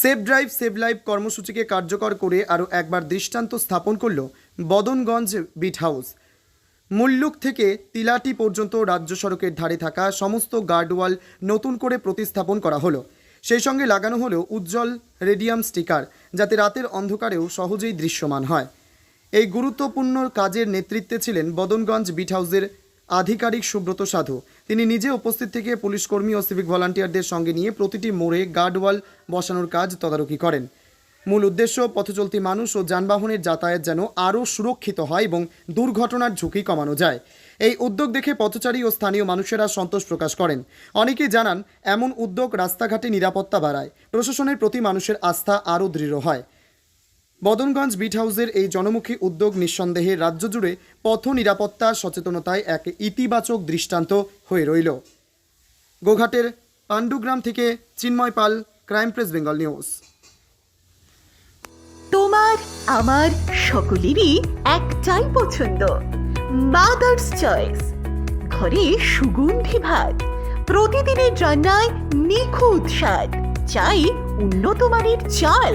Save drive, save live কর্মসূচিকে কার্যকর করে আরও একবার দৃষ্টান্ত স্থাপন করল বদনগঞ্জ বিট হাউস। মুল্লুক থেকে তিলাটি পর্যন্ত রাজ্য সড়কের ধারে থাকা সমস্ত গার্ডওয়াল নতুন করে প্রতিস্থাপন করা হলো। সেই সঙ্গে লাগানো হলো উজ্জ্বল রেডিয়াম স্টিকার, যাতে রাতের অন্ধকারেও সহজেই দৃশ্যমান হয়। এই গুরুত্বপূর্ণ কাজের নেতৃত্বে ছিলেন বদনগঞ্জ বিট হাউসের আধিকারিক সুব্রত সাধু। তিনি নিজে উপস্থিত থেকে পুলিশ কর্মী ও সিভিক ভলান্টিয়ারদের সঙ্গে নিয়ে প্রতিটি মোড়ে গার্ডওয়াল বসানোর কাজ তদারকি করেন। মূল উদ্দেশ্য, পথচলতি মানুষ ও যানবাহনের যাতায়াত যেন আরও সুরক্ষিত হয় এবং দুর্ঘটনার ঝুঁকি কমানো যায়। এই উদ্যোগ দেখে পথচারী ও স্থানীয় মানুষেরা সন্তোষ প্রকাশ করেন। অনেকেই জানান, এমন উদ্যোগ রাস্তাঘাটে নিরাপত্তা বাড়ায়। প্রশাসনের প্রতি মানুষের আস্থা আরও দৃঢ় হয়। বদনগঞ্জ বিট হাউসের এই জনমুখী উদ্যোগ নিঃসন্দেহে রাজ্য জুড়ে পথ নিরাপত্তা সচেতনতায় এক ইতিবাচক দৃষ্টান্ত হয়ে রইল। গোঘাটের পাণ্ডুগ্রাম থেকে Chinmoy Pal, crime press Bengal news. তোমার, আমার সকলেরই একটাই পছন্দ মাদার্স চয়েস ঘরে সুগন্ধি ভাত, প্রতিদিনের রান্নায় নিখুঁত স্বাদ, চাই উন্নত মানের চাল।